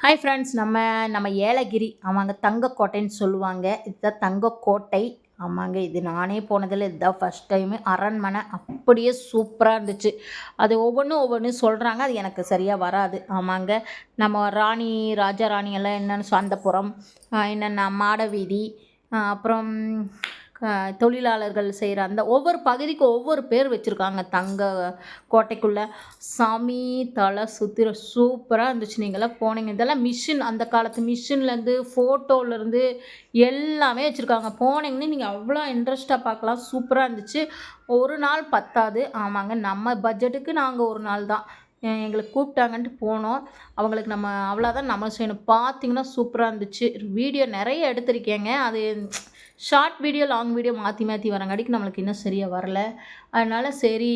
Hi friends நம்ம நம்ம ஏலகிரி ஆமாங்க தங்கக்கோட்டைன்னு சொல்லுவாங்க. இதுதான் தங்கக்கோட்டை ஆமாங்க இது நானே போனதில் இதுதான் ஃபஸ்ட் டைமு அரண்மனை அப்படியே சூப்பராக இருந்துச்சு. அது ஒவ்வொன்றும் ஒவ்வொன்றும் சொல்கிறாங்க அது எனக்கு சரியாக வராது. ஆமாங்க நம்ம ராணி ராஜா ராணியெல்லாம் என்னென்னு சொந்தபுரம் என்னென்ன மாட வீதி அப்புறம் தொழிலாளர்கள் செய்கிற அந்த ஒவ்வொரு பகுதிக்கும் ஒவ்வொரு பேர் வச்சுருக்காங்க தங்க கோட்டைக்குள்ளே. சாமி தலை சுத்திர சூப்பராக இருந்துச்சு. நீங்களாம் போனீங்க. இதெல்லாம் மிஷின் அந்த காலத்து மிஷின்லேருந்து ஃபோட்டோலேருந்து எல்லாமே வச்சுருக்காங்க. போனீங்கன்னா நீங்கள் அவ்வளோ இன்ட்ரெஸ்ட்டாக பார்க்கலாம். சூப்பராக இருந்துச்சு. ஒரு நாள் பத்தாது. ஆமாங்க நம்ம பட்ஜெட்டுக்கு நாங்கள் ஒரு நாள் தான். எங்களுக்கு கூப்பிட்டாங்கன்ட்டு போனோம். அவங்களுக்கு நம்ம அவ்வளோதான் நம்ம செய்யணும். பார்த்தீங்கன்னா சூப்பராக இருந்துச்சு. வீடியோ நிறைய எடுத்திருக்கேங்க. அது ஷார்ட் வீடியோ லாங் வீடியோ மாற்றி மாற்றி வரங்காட்டிக்கு நம்மளுக்கு இன்னும் சரியாக வரல. அதனால் சரி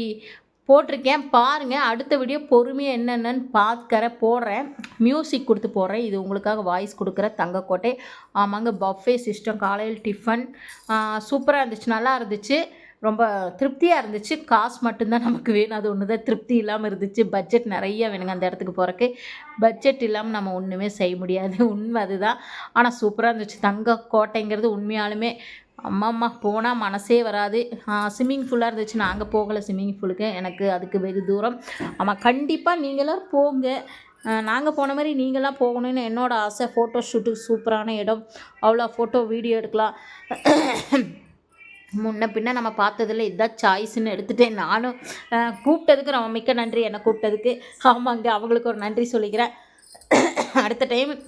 போட்டிருக்கேன். பாருங்கள் அடுத்த வீடியோ பொறுமையாக என்னென்னு பார்க்கற போடுறேன். மியூசிக் கொடுத்து போடுறேன். இது உங்களுக்காக வாய்ஸ் கொடுக்குற தங்கக்கோட்டை. ஆமாங்க பஃபே சிஸ்டம் காலையில் டிஃபன் சூப்பராக இருந்துச்சு நல்லா இருந்துச்சு. ரொம்ப திருப்தியாக இருந்துச்சு. காசு மட்டும்தான் நமக்கு வேணும். அது ஒன்று தான் திருப்தி இல்லாமல் இருந்துச்சு. பட்ஜெட் நிறைய வேணுங்க அந்த இடத்துக்கு போகிறக்கு பட்ஜெட் இல்லாமல் நம்ம ஒன்றுமே செய்ய முடியாது. உண்மை அதுதான். ஆனால் சூப்பராக இருந்துச்சு. தங்க கோட்டைங்கிறது உண்மையாலுமே அம்மா அம்மா போனால் மனசே வராது. ஸ்விம்மிங் ஃபுல்லாக இருந்துச்சு. நாங்கள் போகலை ஸ்விம்மிங் ஃபூலுக்கு எனக்கு அதுக்கு வெகு தூரம். ஆமாம் கண்டிப்பாக நீங்களும் போங்க. நாங்கள் போன மாதிரி நீங்களாம் போகணும்னு என்னோடய ஆசை. ஃபோட்டோ ஷூட்டுக்கு சூப்பரான இடம். அவ்வளோ ஃபோட்டோ வீடியோ எடுக்கலாம். முன்ன பின்ன நம்ம பார்த்ததில்ல இதுதான் சாய்ஸ்ன்னு எடுத்துகிட்டேன் நானும் கூப்பிட்டதுக்கு ரொம்ப மிக்க நன்றி என்னை கூப்பிட்டதுக்கு. ஆமாங்க அவங்களுக்கு ஒரு நன்றி சொல்லிக்கிறேன். அடுத்த டைம்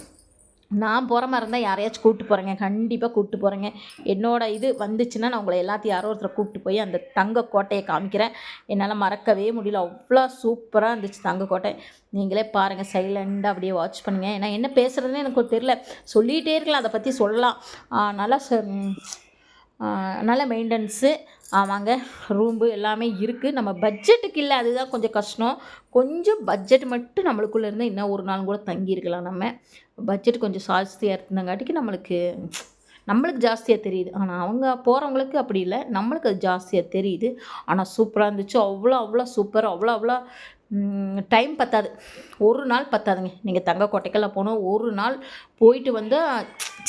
நான் போகிற மாதிரி இருந்தால் யாரையாச்சும் கூப்பிட்டு போகிறேங்க கண்டிப்பாக கூப்பிட்டு போகிறேங்க என்னோடய இது வந்துச்சுன்னா நான் உங்களை எல்லாத்தையும் யாரோ ஒருத்தரை கூப்பிட்டு போய் அந்த தங்க கோட்டையை காமிக்கிறேன். என்னால் மறக்கவே முடியல. அவ்வளோ சூப்பராக இருந்துச்சு தங்க கோட்டை. நீங்களே பாருங்கள் சைலண்டாக அப்படியே வாட்ச் பண்ணுங்கள் ஏன்னா என்ன பேசுகிறதுன்னு எனக்கு தெரியல. சொல்லிகிட்டே இருக்கலாம் அதை பற்றி சொல்லலாம். அதனால் நல்லா ச- நல்ல மெயின்டெனன்ஸு ஆமாங்க ரூம்பு எல்லாமே இருக்குது நம்ம பட்ஜெட்டுக்கு இல்லை அதுதான் கொஞ்சம் கஷ்டம். கொஞ்சம் பட்ஜெட் மட்டும் நம்மளுக்குள்ளே இருந்தால் இன்னும் ஒரு நாள் கூட தங்கியிருக்கலாம் நம்ம. பட்ஜெட் கொஞ்சம் ஜாஸ்தியாக இருந்தங்காட்டிக்கு நம்மளுக்கு நம்மளுக்கு ஜாஸ்தியாக தெரியுது. ஆனால் அவங்க போகிறவங்களுக்கு அப்படி இல்லை. நம்மளுக்கு அது ஜாஸ்தியாக தெரியுது. ஆனால் சூப்பராக இருந்துச்சு. அவ்வளோ அவ்வளோ சூப்பர் அவ்வளோ அவ்வளோ டைம் பத்தாது. ஒரு நாள் பத்தாதுங்க. நீங்கள் தங்க கோட்டைக்கெல்லாம் போகணும் ஒரு நாள் போயிட்டு வந்து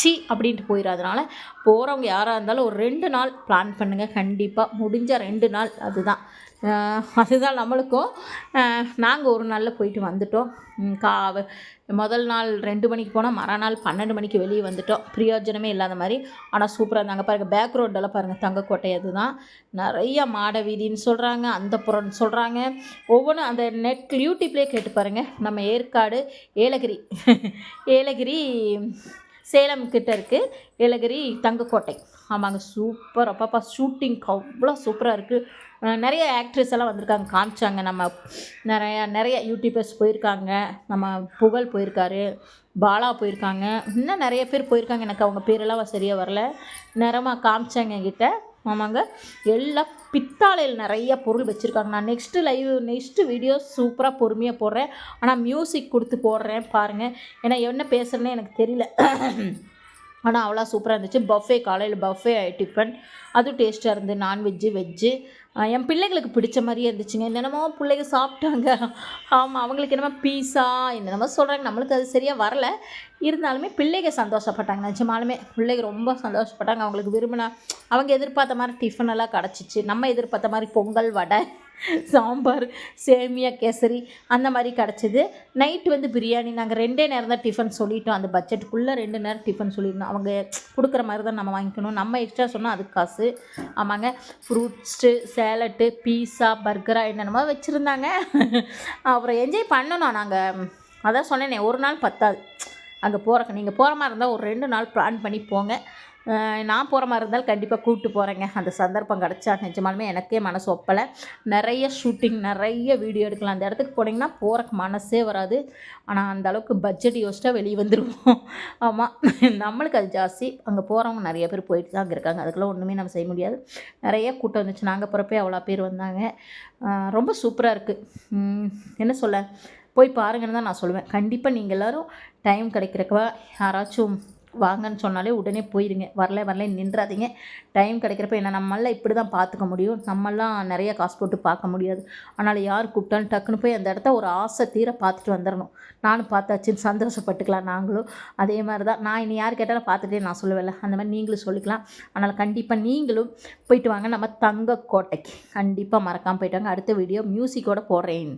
சி அப்படின்ட்டு போயிடாதனால போகிறவங்க யாராக இருந்தாலும் ஒரு ரெண்டு நாள் பிளான் பண்ணுங்கள் கண்டிப்பாக முடிஞ்ச ரெண்டு நாள் அதுதான். அதுதான் நம்மளுக்கும். நாங்கள் ஒரு நாளில் போயிட்டு வந்துட்டோம். கா முதல் நாள் ரெண்டு மணிக்கு போனால் மறுநாள் பன்னெண்டு மணிக்கு வெளியே வந்துட்டோம். பிரயோஜனமே இல்லாத மாதிரி. ஆனால் சூப்பராக இருந்தாங்க. பாருங்கள் பேக் ரோட்டெல்லாம் பாருங்கள் தங்கக்கோட்டை அதுதான். நிறைய மாட வீதின்னு சொல்கிறாங்க அந்த புறம்னு சொல்கிறாங்க ஒவ்வொன்றும் அந்த நெட் யூடியூப்லேயே கேட்டு பாருங்கள் நம்ம ஏற்காடு ஏலகிரி. ஏலகிரி சேலம் கிட்ட இருக்குது ஏலகிரி தங்கக்கோட்டை. ஆமாங்க சூப்பர் அப்பாப்பா ஷூட்டிங் அவ்வளோ சூப்பராக இருக்குது நிறைய ஆக்ட்ரஸ் எல்லாம் வந்திருக்காங்க காமிச்சாங்க. நம்ம நிறைய நிறைய யூடியூபர்ஸ் போயிருக்காங்க. நம்ம புகழ் போயிருக்காரு பாலா போயிருக்காங்க. இன்னும் நிறைய பேர் போயிருக்காங்க. எனக்கு அவங்க பேரெல்லாம் சரியாக வரல. நேரமாக காமிச்சாங்க என்கிட்ட. ஆமாங்க. எல்லா பித்தாளையில் நிறைய பொருள் வச்சுருக்காங்க நான் நெக்ஸ்ட்டு லைவ் நெக்ஸ்ட்டு வீடியோ சூப்பராக பொறுமையாக போடுறேன். ஆனால் மியூசிக் கொடுத்து போடுறேன் பாருங்கள் ஏன்னா என்ன பேசுகிறேனே எனக்கு தெரியல. ஆனால் அவ்வளோ சூப்பராக இருந்துச்சு. பஃபே காலையில் பஃபே டிஃபன் அதுவும் டேஸ்ட்டாக இருந்து நான்வெஜ்ஜு வெஜ்ஜு என் பிள்ளைங்களுக்கு பிடிச்ச மாதிரியே இருந்துச்சுங்க. என்னென்னமோ பிள்ளைங்க சாப்பிட்டாங்க. ஆமாம் அவங்களுக்கு என்னமோ பீஸா என்னென்னமோ சொல்கிறாங்க நம்மளுக்கு அது சரியாக வரல. இருந்தாலுமே பிள்ளைங்க சந்தோஷப்பட்டாங்க நிஜமாலுமே. பிள்ளைங்க ரொம்ப சந்தோஷப்பட்டாங்க. அவங்களுக்கு விரும்பினா அவங்க எதிர்பார்த்த மாதிரி டிஃபன் எல்லாம் கிடச்சிச்சு. நம்ம எதிர்பார்த்த மாதிரி பொங்கல் வடை சாம்பார் சேமியா கேசரி அந்த மாதிரி கிடச்சிது. நைட்டு வந்து பிரியாணி நாங்கள் ரெண்டே நேரம் தான் டிஃபன் சொல்லிட்டோம். அந்த பட்ஜெட்டுக்குள்ளே ரெண்டு நேரம் டிஃபன் சொல்லியிருந்தோம். அவங்க கொடுக்குற மாதிரி தான் நம்ம வாங்கிக்கணும். நம்ம எக்ஸ்ட்ரா சொன்னால் அதுக்கு காசு. ஆமாங்க. ஃப்ரூட்ஸு சேலட்டு பீஸா பர்கரா என்னென்னமோ வச்சுருந்தாங்க. அப்புறம் என்ஜாய் பண்ணணும் நாங்கள் அதான் சொன்னேனே ஒரு நாள் பத்தாது. அங்கே போகிறக்கு நீங்கள் போகிற மாதிரி இருந்தால் ஒரு ரெண்டு நாள் பிளான் பண்ணி போங்க. நான் போகிற மாதிரி இருந்தாலும் கண்டிப்பாக கூப்பிட்டு போகிறேங்க அந்த சந்தர்ப்பம் கிடச்சா நிஜமாலுமே எனக்கே மனசு ஒப்பலை. நிறைய ஷூட்டிங் நிறைய வீடியோ எடுக்கலாம். அந்த இடத்துக்கு போனீங்கன்னா போகிறக்கு மனசே வராது. ஆனால் அந்த அளவுக்கு பட்ஜெட் யோசிச்சா வெளியே வந்துடுவோம் ஆமாம் நம்மளுக்கு அது ஜாஸ்தி. அங்கே போகிறவங்க நிறைய பேர் போயிட்டு தான் அங்கே இருக்காங்க. அதுக்கெல்லாம் ஒன்றுமே நம்ம செய்ய முடியாது. நிறைய கூட்டம் வந்துச்சு. நாங்கள் போகிறப்பே அவ்வளோ பேர் வந்தாங்க. ரொம்ப சூப்பராக இருக்குது என்ன சொல்ல? போய் பாருங்கன்னு தான் நான் சொல்லுவேன். கண்டிப்பாக நீங்கள் எல்லோரும் டைம் கிடைக்கிறக்கவா யாராச்சும் வாங்கன்னு சொன்னாலே உடனே போயிடுங்க வரல வரல நின்றாதீங்க. டைம் கிடைக்கிறப்ப என்ன நம்மளால் இப்படி தான் பார்த்துக்க முடியும். நம்மளாம் நிறைய காசு போட்டு பார்க்க முடியாது. அதனால் யார் கூப்பிட்டாலும் டக்குன்னு போய் அந்த இடத்த ஒரு ஆசை தீர பார்த்துட்டு வந்துடணும் நானும் பார்த்தாச்சுன்னு சந்தோஷப்பட்டுக்கலாம் நாங்களும். அதே மாதிரி தான் நான் இனி யார் கேட்டாலும் பார்த்துட்டே நான் சொல்லுவேன்ல. அந்த மாதிரி நீங்களும் சொல்லிக்கலாம். அதனால் கண்டிப்பாக நீங்களும் போயிட்டு வாங்க. நம்ம தங்க கோட்டைக்கு. கண்டிப்பாக மறக்காமல் போயிட்டு வாங்க. அடுத்த வீடியோ மியூசிக்கோடு போடுறேன்